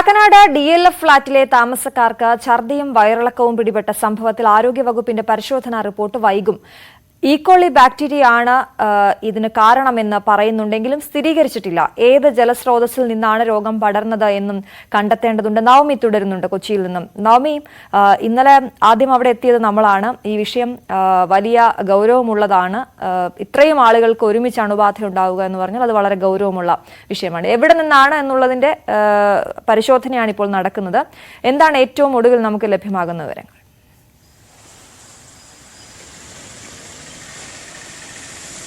Kakkanad D L F ഫ്ളാറ്റിലെ താമസക്കാർക്ക് ഛർദിയും വയറിളക്കവും പിടിപെട്ട സംഭവത്തിൽ ആരോഗ്യവകുപ്പിന്റെ പരിശോധനാ റിപ്പോർട്ട് വൈകും. ഈക്കോളി ബാക്ടീരിയ ആണ് ഇതിന് കാരണമെന്ന് പറയുന്നുണ്ടെങ്കിലും സ്ഥിരീകരിച്ചിട്ടില്ല. ഏത് ജലസ്രോതസ്സിൽ നിന്നാണ് രോഗം പടർന്നത് എന്നും കണ്ടെത്തേണ്ടതുണ്ട്. നവമി തുടരുന്നുണ്ട് കൊച്ചിയിൽ നിന്നും. നവമി ഇന്നലെ ആദ്യം അവിടെ എത്തിയത് നമ്മളാണ്. ഈ വിഷയം വലിയ ഗൗരവമുള്ളതാണ്. ഇത്രയും ആളുകൾക്ക് ഒരുമിച്ച് അണുബാധ ഉണ്ടാവുക എന്ന് പറഞ്ഞാൽ അത് വളരെ ഗൗരവമുള്ള വിഷയമാണ്. എവിടെ നിന്നാണ് എന്നുള്ളതിന്റെ പരിശോധനയാണ് ഇപ്പോൾ നടക്കുന്നത്. എന്താണ് ഏറ്റവും ഒടുവിൽ നമുക്ക് ലഭ്യമാകുന്ന വിവരങ്ങൾ?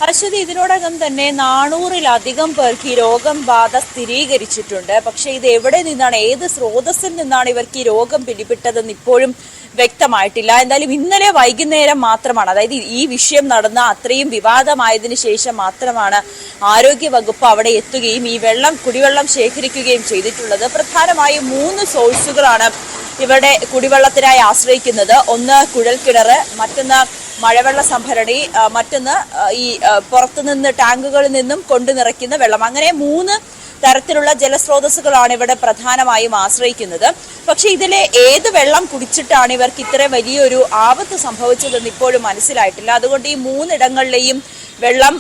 അശ്വതി ഇതിനോടകം തന്നെ നാനൂറിലധികം പേർക്ക് ഈ രോഗം ബാധ സ്ഥിരീകരിച്ചിട്ടുണ്ട്. പക്ഷെ ഇത് എവിടെ നിന്നാണ് ഏത് സ്രോതസ്സിൽ നിന്നാണ് ഇവർക്ക് ഈ രോഗം പിടിപെട്ടതെന്ന് ഇപ്പോഴും വ്യക്തമായിട്ടില്ല. എന്തായാലും ഇന്നലെ വൈകുന്നേരം മാത്രമാണ് അതായത് ഈ വിഷയം നടന്ന അത്രയും വിവാദമായതിനു ശേഷം മാത്രമാണ് ആരോഗ്യ വകുപ്പ് അവിടെ എത്തുകയും ഈ വെള്ളം കുടിവെള്ളം ശേഖരിക്കുകയും ചെയ്തിട്ടുള്ളത്. പ്രധാനമായും മൂന്ന് സോഴ്സുകളാണ് ഇവിടെ കുടിവെള്ളത്തിനായി ആശ്രയിക്കുന്നത്. ഒന്ന് കുഴൽക്കിണർ മറ്റൊന്ന് മഴവെള്ള സംഭരണി മറ്റൊന്ന് ഈ പുറത്തുനിന്ന് ടാങ്കുകളിൽ നിന്നും കൊണ്ടു നിറയ്ക്കുന്ന വെള്ളം. അങ്ങനെ മൂന്ന് തരത്തിലുള്ള ജലസ്രോതസ്സുകളാണ് ഇവിടെ പ്രധാനമായും ആശ്രയിക്കുന്നത്. പക്ഷെ ഇതിലെ ഏത് വെള്ളം കുടിച്ചിട്ടാണ് ഇവർക്ക് ഇത്ര വലിയൊരു ആപത്ത് സംഭവിച്ചതെന്ന് ഇപ്പോഴും മനസ്സിലായിട്ടില്ല. അതുകൊണ്ട് ഈ മൂന്നിടങ്ങളിലെയും വെള്ളം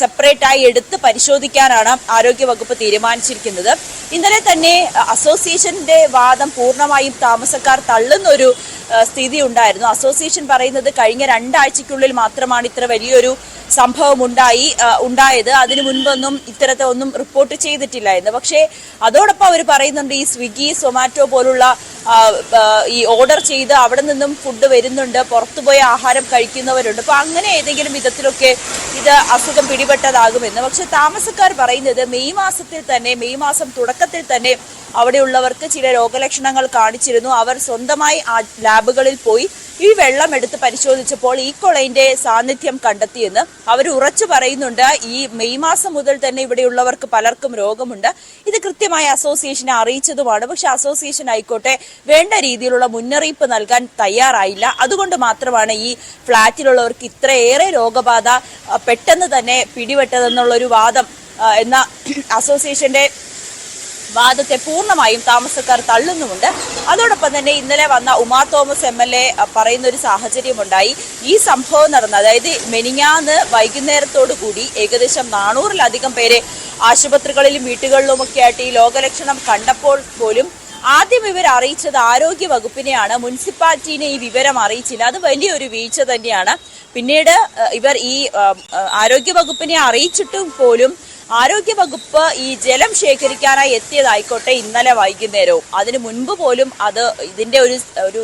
സെപ്പറേറ്റ് ആയി എടുത്ത് പരിശോധിക്കാനാണ് ആരോഗ്യവകുപ്പ് തീരുമാനിച്ചിരിക്കുന്നത്. ഇന്നലെ തന്നെ അസോസിയേഷന്റെ വാദം പൂർണമായും താമസക്കാർ തള്ളുന്ന ഒരു സ്ഥിതി ഉണ്ടായിരുന്നു. അസോസിയേഷൻ പറയുന്നത് കഴിഞ്ഞ രണ്ടാഴ്ചയ്ക്കുള്ളിൽ മാത്രമാണ് ഇത്ര വലിയൊരു സംഭവം ഉണ്ടായി ഉണ്ടായത്. അതിനു മുൻപൊന്നും ഇത്തരത്തെ ഒന്നും റിപ്പോർട്ട് ചെയ്തിട്ടില്ല എന്ന് പക്ഷേ അതോടൊപ്പം അവർ പറയുന്നുണ്ട് ഈ സ്വിഗ്ഗി സൊമാറ്റോ പോലുള്ള ഈ ഓർഡർ ചെയ്ത് അവിടെ നിന്നും ഫുഡ് വരുന്നുണ്ട് പുറത്തുപോയ ആഹാരം കഴിക്കുന്നവരുണ്ട്. അപ്പോൾ അങ്ങനെ ഏതെങ്കിലും വിധത്തിലൊക്കെ ഇത് അസുഖം പിടിപെട്ടതാകുമെന്ന്. പക്ഷെ താമസക്കാർ പറയുന്നത് മെയ് മാസത്തിൽ തന്നെ മെയ് മാസം തുടക്കത്തിൽ തന്നെ അവിടെയുള്ളവർക്ക് ചില രോഗലക്ഷണങ്ങൾ കാണിച്ചിരുന്നു. അവർ സ്വന്തമായി ലാബുകളിൽ പോയി ഈ വെള്ളം എടുത്ത് പരിശോധിച്ചപ്പോൾ ഈ കൊളൈന്റെ സാന്നിധ്യം കണ്ടെത്തിയെന്ന് അവർ ഉറച്ചു പറയുന്നുണ്ട്. ഈ മെയ് മാസം മുതൽ തന്നെ ഇവിടെയുള്ളവർക്ക് പലർക്കും രോഗമുണ്ട്. ഇത് കൃത്യമായി അസോസിയേഷനെ അറിയിച്ചതുമാണ്. പക്ഷെ അസോസിയേഷൻ ആയിക്കോട്ടെ വേണ്ട രീതിയിലുള്ള മുന്നറിയിപ്പ് നൽകാൻ തയ്യാറായില്ല. അതുകൊണ്ട് മാത്രമാണ് ഈ ഫ്ളാറ്റിലുള്ളവർക്ക് ഇത്രയേറെ രോഗബാധ പെട്ടെന്ന് തന്നെ പിടിപെട്ടതെന്നുള്ളൊരു വാദം എന്ന അസോസിയേഷന്റെ വാദത്തെ പൂർണമായും താമസക്കാർ തള്ളുന്നുമുണ്ട്. അതോടൊപ്പം തന്നെ ഇന്നലെ വന്ന Uma Thomas M L A പറയുന്ന ഒരു സാഹചര്യമുണ്ടായി. ഈ സംഭവം നടന്ന അതായത് മെനിങ്ങാന്ന് വൈകുന്നേരത്തോടു കൂടി ഏകദേശം നാനൂറിലധികം പേരെ ആശുപത്രികളിലും വീട്ടുകളിലുമൊക്കെ ആയിട്ട് ഈ ലോകലക്ഷണം കണ്ടപ്പോൾ പോലും ആദ്യം ഇവർ അറിയിച്ചത് ആരോഗ്യ വകുപ്പിനെയാണ് മുനിസിപ്പാലിറ്റിനെ ഈ വിവരം അറിയിച്ചില്ല. അത് വലിയൊരു വീഴ്ച തന്നെയാണ്. പിന്നീട് ഇവർ ഈ ആരോഗ്യ വകുപ്പിനെ അറിയിച്ചിട്ടും പോലും ആരോഗ്യ വകുപ്പ് ഈ ജലം ശേഖരിക്കാനായി എത്തിയതായിക്കോട്ടെ ഇന്നലെ വൈകുന്നേരവും. അതിനു മുൻപ് പോലും അത് ഇതിന്റെ ഒരു ഒരു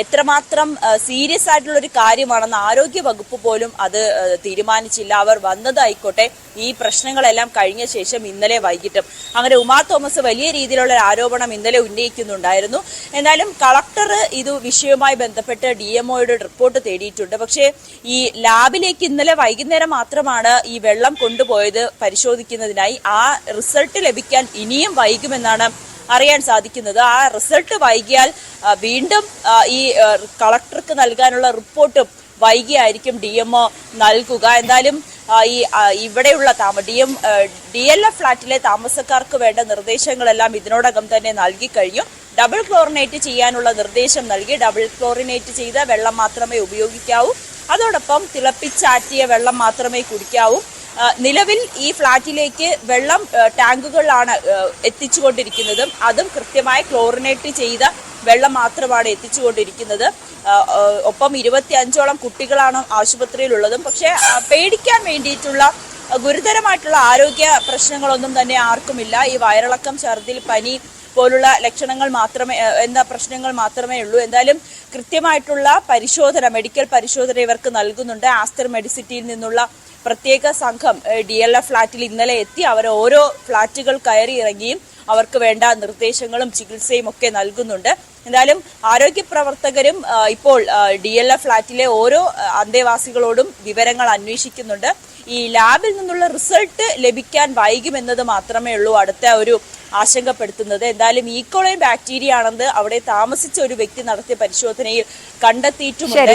എത്രമാത്രം സീരിയസ് ആയിട്ടുള്ള ഒരു കാര്യമാണെന്ന് ആരോഗ്യ വകുപ്പ് പോലും അത് തീരുമാനിച്ചില്ല. അവർ വന്നതായിക്കോട്ടെ ഈ പ്രശ്നങ്ങളെല്ലാം കഴിഞ്ഞ ശേഷം ഇന്നലെ വൈകിട്ടും. അങ്ങനെ ഉമാ തോമസ് വലിയ രീതിയിലുള്ള ആരോപണം ഇന്നലെ ഉന്നയിക്കുന്നുണ്ടായിരുന്നു. എന്നാലും കളക്ടർ ഇത് വിഷയവുമായി ബന്ധപ്പെട്ട് ഡി എംഒയുടെ റിപ്പോർട്ട് തേടിയിട്ടുണ്ട്. പക്ഷേ ഈ ലാബിലേക്ക് ഇന്നലെ വൈകുന്നേരം മാത്രമാണ് ഈ വെള്ളം കൊണ്ടുപോയത് പരിശോധിക്കുന്നതിനായി ആ റിസൾട്ട് ലഭിക്കാൻ ഇനിയും വൈകുമെന്നാണ് അറിയാൻ സാധിക്കുന്നത്. ആ റിസൾട്ട് വൈകിയാൽ വീണ്ടും ഈ കളക്ടർക്ക് നൽകാനുള്ള റിപ്പോർട്ടും വൈകിയായിരിക്കും ഡി എം നൽകുക. എന്തായാലും ഈ ഇവിടെയുള്ള താമ D M D L F ഫ്ളാറ്റിലെ താമസക്കാർക്ക് വേണ്ട നിർദ്ദേശങ്ങളെല്ലാം ഇതിനോടകം തന്നെ നൽകി കഴിഞ്ഞു. ഡബിൾ ക്ലോറിനേറ്റ് ചെയ്യാനുള്ള നിർദ്ദേശം നൽകി. ഡബിൾ ക്ലോറിനേറ്റ് ചെയ്ത വെള്ളം മാത്രമേ ഉപയോഗിക്കാവൂ. അതോടൊപ്പം തിളപ്പിച്ചാറ്റിയ വെള്ളം മാത്രമേ കുടിക്കാവൂ. നിലവിൽ ഈ ഫ്ളാറ്റിലേക്ക് വെള്ളം ടാങ്കുകളിലാണ് എത്തിച്ചുകൊണ്ടിരിക്കുന്നതും. അതും കൃത്യമായി ക്ലോറിനേറ്റ് ചെയ്ത വെള്ളം മാത്രമാണ് എത്തിച്ചുകൊണ്ടിരിക്കുന്നത്. ഒപ്പം ഇരുപത്തി അഞ്ചോളം കുട്ടികളാണ് ആശുപത്രിയിലുള്ളതും. പക്ഷേ പേടിക്കാൻ വേണ്ടിയിട്ടുള്ള ഗുരുതരമായിട്ടുള്ള ആരോഗ്യ പ്രശ്നങ്ങളൊന്നും തന്നെ ആർക്കുമില്ല. ഈ വയറിളക്കം ഛർദിൽ പനി പോലുള്ള ലക്ഷണങ്ങൾ മാത്രമേ എന്താ പ്രശ്നങ്ങൾ മാത്രമേ ഉള്ളൂ. എന്തായാലും കൃത്യമായിട്ടുള്ള പരിശോധന മെഡിക്കൽ പരിശോധന ഇവർക്ക് നൽകുന്നുണ്ട്. ആസ്റ്റർ മെഡിസിറ്റിയിൽ നിന്നുള്ള പ്രത്യേക സംഘം ഡി എൽ എഫ് ഫ്ളാറ്റിൽ ഇന്നലെ എത്തി. അവർ ഓരോ ഫ്ളാറ്റുകൾ കയറി ഇറങ്ങിയും അവർക്ക് വേണ്ട നിർദ്ദേശങ്ങളും ചികിത്സയും ഒക്കെ നൽകുന്നുണ്ട്. എന്തായാലും ആരോഗ്യ പ്രവർത്തകരും ഇപ്പോൾ ഡി എൽ എഫ് ഫ്ളാറ്റിലെ ഓരോ അന്തേവാസികളോടും വിവരങ്ങൾ അന്വേഷിക്കുന്നുണ്ട്. ഈ ലാബിൽ നിന്നുള്ള റിസൾട്ട് ലഭിക്കാൻ വൈകുമെന്നത് മാത്രമേ ഉള്ളൂ അടുത്ത ഒരു ആശങ്കപ്പെടുത്തുന്നത്. എന്തായാലും ഈക്കോളൈൻ ബാക്ടീരിയ ആണെന്ന് അവിടെ താമസിച്ച ഒരു വ്യക്തി നടത്തിയ പരിശോധനയിൽ കണ്ടെത്തിയിട്ടുമുണ്ട്.